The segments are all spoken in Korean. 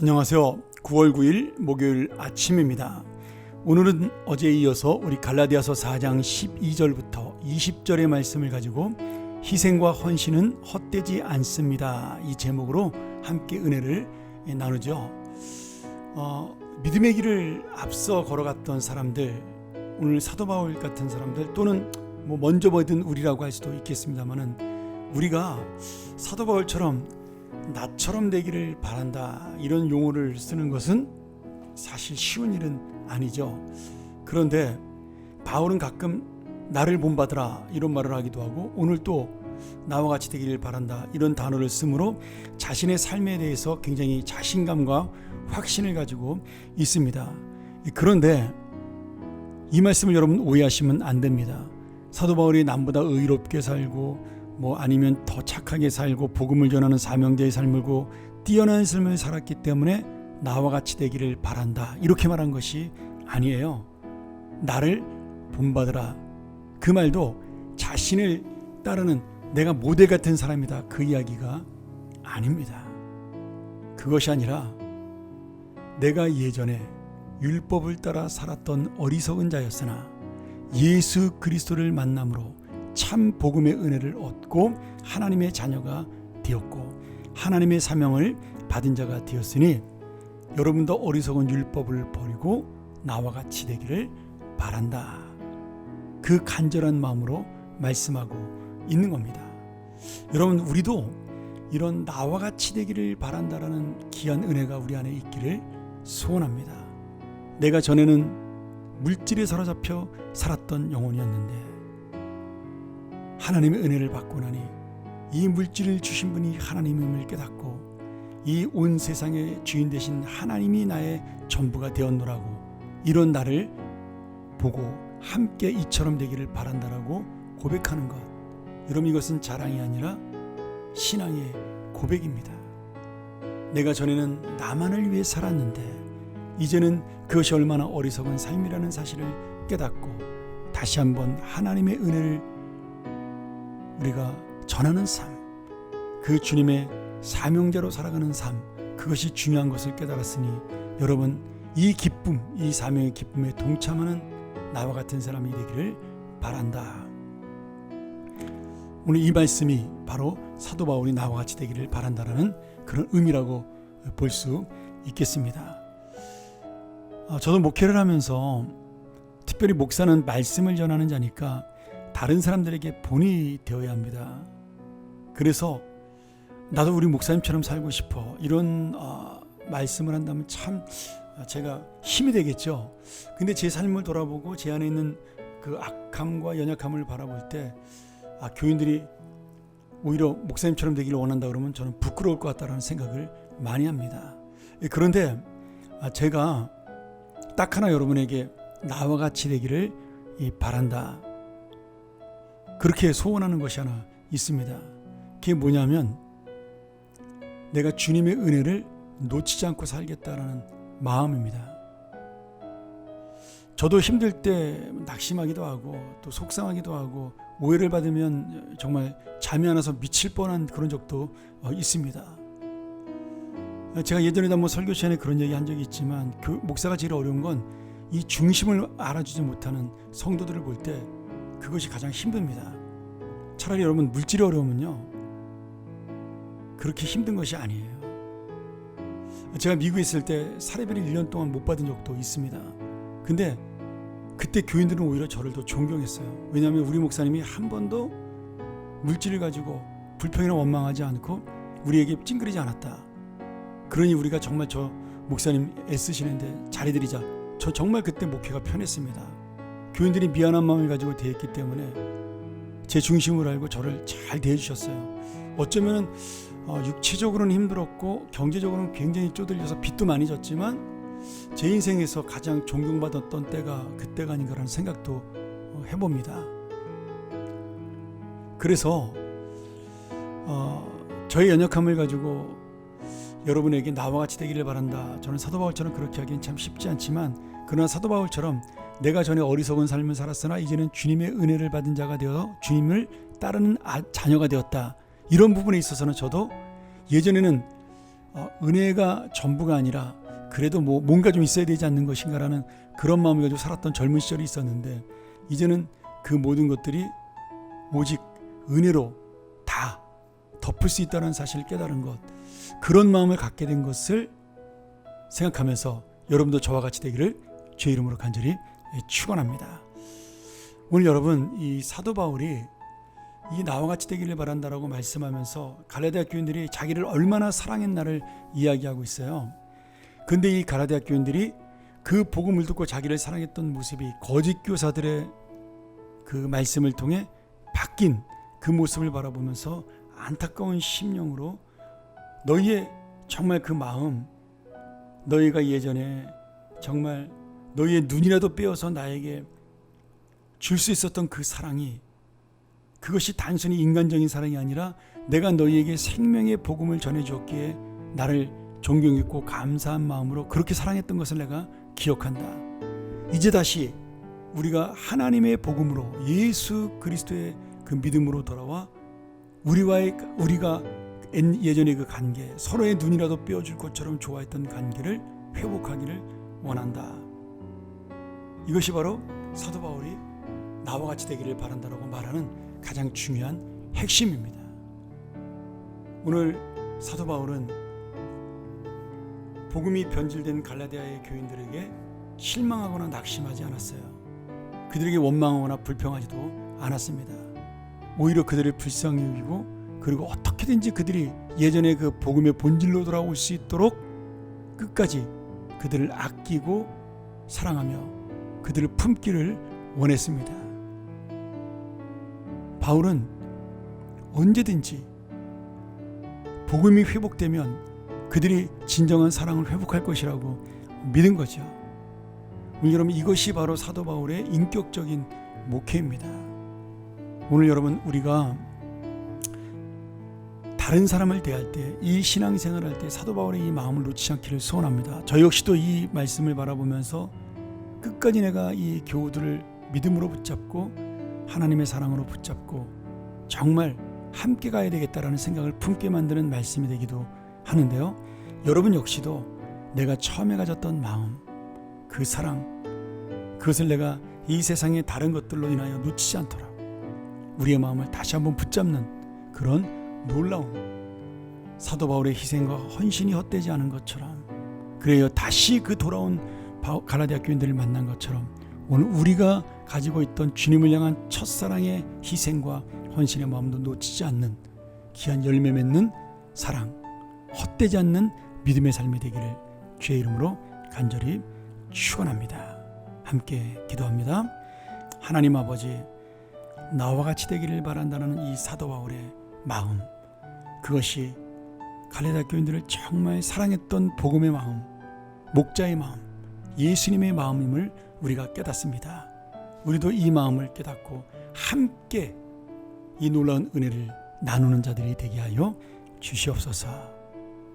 안녕하세요. 9월 9일 목요일 아침입니다. 오늘은 어제에 이어서 우리 갈라디아서 4장 12절부터 20절의 말씀을 가지고 희생과 헌신은 헛되지 않습니다. 이 제목으로 함께 은혜를 나누죠. 어, 믿음의 길을 앞서 걸어갔던 사람들, 오늘 사도 바울 같은 사람들 또는 뭐 먼저 보던 우리라고 할 수도 있겠습니다만은 우리가 사도 바울처럼 나처럼 되기를 바란다 이런 용어를 쓰는 것은 사실 쉬운 일은 아니죠. 그런데 바울은 가끔 나를 본받으라 이런 말을 하기도 하고 오늘 또 나와 같이 되기를 바란다 이런 단어를 쓰므로 자신의 삶에 대해서 굉장히 자신감과 확신을 가지고 있습니다. 그런데 이 말씀을 여러분 오해하시면 안 됩니다. 사도 바울이 남보다 의롭게 살고 뭐 아니면 더 착하게 살고 복음을 전하는 사명자의 삶을 고 뛰어난 삶을 살았기 때문에 나와 같이 되기를 바란다. 이렇게 말한 것이 아니에요. 나를 본받으라. 그 말도 자신을 따르는 내가 모델 같은 사람이다. 그 이야기가 아닙니다. 그것이 아니라 내가 예전에 율법을 따라 살았던 어리석은 자였으나 예수 그리스도를 만남으로 참 복음의 은혜를 얻고 하나님의 자녀가 되었고 하나님의 사명을 받은 자가 되었으니 여러분도 어리석은 율법을 버리고 나와 같이 되기를 바란다. 그 간절한 마음으로 말씀하고 있는 겁니다. 여러분 우리도 이런 나와 같이 되기를 바란다라는 귀한 은혜가 우리 안에 있기를 소원합니다. 내가 전에는 물질에 사로잡혀 살았던 영혼이었는데 하나님의 은혜를 받고 나니 이 물질을 주신 분이 하나님임을 깨닫고 이 온 세상의 주인 되신 하나님이 나의 전부가 되었노라고 이런 나를 보고 함께 이처럼 되기를 바란다라고 고백하는 것. 여러분 이것은 자랑이 아니라 신앙의 고백입니다. 내가 전에는 나만을 위해 살았는데 이제는 그것이 얼마나 어리석은 삶이라는 사실을 깨닫고 다시 한번 하나님의 은혜를 우리가 전하는 삶, 그 주님의 사명자로 살아가는 삶, 그것이 중요한 것을 깨달았으니 여러분 이 기쁨, 이 사명의 기쁨에 동참하는 나와 같은 사람이 되기를 바란다. 오늘 이 말씀이 바로 사도 바울이 나와 같이 되기를 바란다라는 그런 의미라고 볼 수 있겠습니다. 아, 저도 목회를 하면서 특별히 목사는 말씀을 전하는 자니까 다른 사람들에게 본이 되어야 합니다. 그래서 나도 우리 목사님처럼 살고 싶어 이런 어, 말씀을 한다면 참 제가 힘이 되겠죠. 근데 제 삶을 돌아보고 제 안에 있는 그 악함과 연약함을 바라볼 때 아, 교인들이 오히려 목사님처럼 되기를 원한다 그러면 저는 부끄러울 것 같다라는 생각을 많이 합니다. 예, 그런데 아, 제가 딱 하나 여러분에게 나와 같이 되기를 바란다. 그렇게 소원하는 것이 하나 있습니다. 그게 뭐냐면 내가 주님의 은혜를 놓치지 않고 살겠다라는 마음입니다. 저도 힘들 때 낙심하기도 하고 또 속상하기도 하고 오해를 받으면 정말 잠이 안 와서 미칠 뻔한 그런 적도 어, 있습니다. 제가 예전에도 한번 설교 시간에 그런 얘기 한 적이 있지만 그 목사가 제일 어려운 건 이 중심을 알아주지 못하는 성도들을 볼때 그것이 가장 힘듭니다. 차라리 여러분 물질이 어려우면요. 그렇게 힘든 것이 아니에요. 제가 미국에 있을 때 사례비를 1년 동안 못 받은 적도 있습니다. 근데 그때 교인들은 오히려 저를 더 존경했어요. 왜냐하면 우리 목사님이 한 번도 물질을 가지고 불평이나 원망하지 않고 우리에게 찡그리지 않았다. 그러니 우리가 정말 저 목사님 애쓰시는데 잘해드리자. 저 정말 그때 목회가 편했습니다. 교인들이 미안한 마음을 가지고 대했기 때문에 제 중심을 알고 저를 잘 대해주셨어요. 어쩌면 어, 육체적으로는 힘들었고 경제적으로는 굉장히 쪼들려서 빚도 많이 졌지만 제 인생에서 가장 존경받았던 때가 그때가 아닌가라는 생각도 어, 해봅니다. 그래서 어, 저의 연약함을 가지고 여러분에게 나와 같이 되기를 바란다. 저는 사도 바울처럼 그렇게 하기는 참 쉽지 않지만 그러나 사도 바울처럼 내가 전에 어리석은 삶을 살았으나 이제는 주님의 은혜를 받은 자가 되어 주님을 따르는 아, 자녀가 되었다. 이런 부분에 있어서는 저도 예전에는 어, 은혜가 전부가 아니라 그래도 뭐 뭔가 좀 있어야 되지 않는 것인가라는 그런 마음을 가지고 살았던 젊은 시절이 있었는데 이제는 그 모든 것들이 오직 은혜로 다 덮을 수 있다는 사실을 깨달은 것 그런 마음을 갖게 된 것을 생각하면서 여러분도 저와 같이 되기를 제 이름으로 간절히 축원합니다. 오늘 여러분 이 사도 바울이 이 나와 같이 되기를 바란다라고 말씀하면서 갈라디아 교인들이 자기를 얼마나 사랑했나를 이야기하고 있어요. 근데 이 갈라디아 교인들이 그 복음을 듣고 자기를 사랑했던 모습이 거짓 교사들의 그 말씀을 통해 바뀐 그 모습을 바라보면서 안타까운 심령으로 너희의 정말 그 마음 너희가 예전에 정말 너희의 눈이라도 빼어서 나에게 줄 수 있었던 그 사랑이 그것이 단순히 인간적인 사랑이 아니라 내가 너희에게 생명의 복음을 전해 주었기에 나를 존경했고 감사한 마음으로 그렇게 사랑했던 것을 내가 기억한다. 이제 다시 우리가 하나님의 복음으로 예수 그리스도의 그 믿음으로 돌아와 우리와의 우리가 예전의 그 관계 서로의 눈이라도 빼어줄 것처럼 좋아했던 관계를 회복하기를 원한다. 이것이 바로 사도 바울이 나와 같이 되기를 바란다라고 말하는 가장 중요한 핵심입니다. 오늘 사도 바울은 복음이 변질된 갈라디아의 교인들에게 실망하거나 낙심하지 않았어요. 그들에게 원망하거나 불평하지도 않았습니다. 오히려 그들을 불쌍히 여기고 그리고 어떻게든지 그들이 예전의 그 복음의 본질로 돌아올 수 있도록 끝까지 그들을 아끼고 사랑하며 그들을 품기를 원했습니다. 바울은 언제든지 복음이 회복되면 그들이 진정한 사랑을 회복할 것이라고 믿은 거죠. 오늘 여러분 이것이 바로 사도 바울의 인격적인 목회입니다. 오늘 여러분 우리가 다른 사람을 대할 때 이 신앙생활을 할때 사도 바울의 이 마음을 놓치지 않기를 소원합니다. 저 역시도 이 말씀을 바라보면서 끝까지 내가 이 교우들을 믿음으로 붙잡고 하나님의 사랑으로 붙잡고 정말 함께 가야 되겠다라는 생각을 품게 만드는 말씀이 되기도 하는데요. 여러분 역시도 내가 처음에 가졌던 마음, 그 사랑, 그것을 내가 이 세상의 다른 것들로 인하여 놓치지 않도록 우리의 마음을 다시 한번 붙잡는 그런 놀라운 사도 바울의 희생과 헌신이 헛되지 않은 것처럼 그래요 다시 그 돌아온 가라디아 교인들을 만난 것처럼 오늘 우리가 가지고 있던 주님을 향한 첫사랑의 희생과 헌신의 마음도 놓치지 않는 귀한 열매 맺는 사랑 헛되지 않는 믿음의 삶이 되기를 주의 이름으로 간절히 축원합니다. 함께 기도합니다. 하나님 아버지 나와 같이 되기를 바란다는 이 사도 바울의 마음 그것이 갈레다 교인들을 정말 사랑했던 복음의 마음 목자의 마음 예수님의 마음임을 우리가 깨닫습니다. 우리도 이 마음을 깨닫고 함께 이 놀라운 은혜를 나누는 자들이 되게 하여 주시옵소서.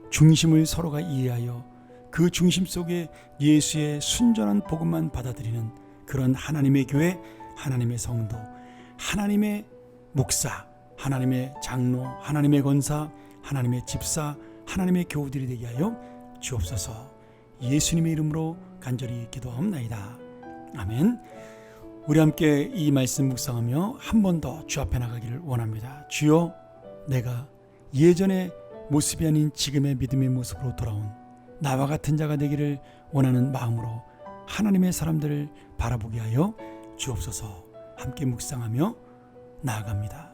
중심을 서로가 이해하여 그 중심 속에 예수의 순전한 복음만 받아들이는 그런 하나님의 교회, 하나님의 성도, 하나님의 목사, 하나님의 장로, 하나님의 권사, 하나님의 집사, 하나님의 교우들이 되게 하여 주옵소서. 예수님의 이름으로 간절히 기도하옵나이다. 아멘. 우리 함께 이 말씀 묵상하며 한 번 더 주 앞에 나가기를 원합니다. 주여, 내가 예전에 모습이 아닌 지금의 믿음의 모습으로 돌아온 나와 같은 자가 되기를 원하는 마음으로 하나님의 사람들을 바라보게 하여 주옵소서 함께 묵상하며 나아갑니다.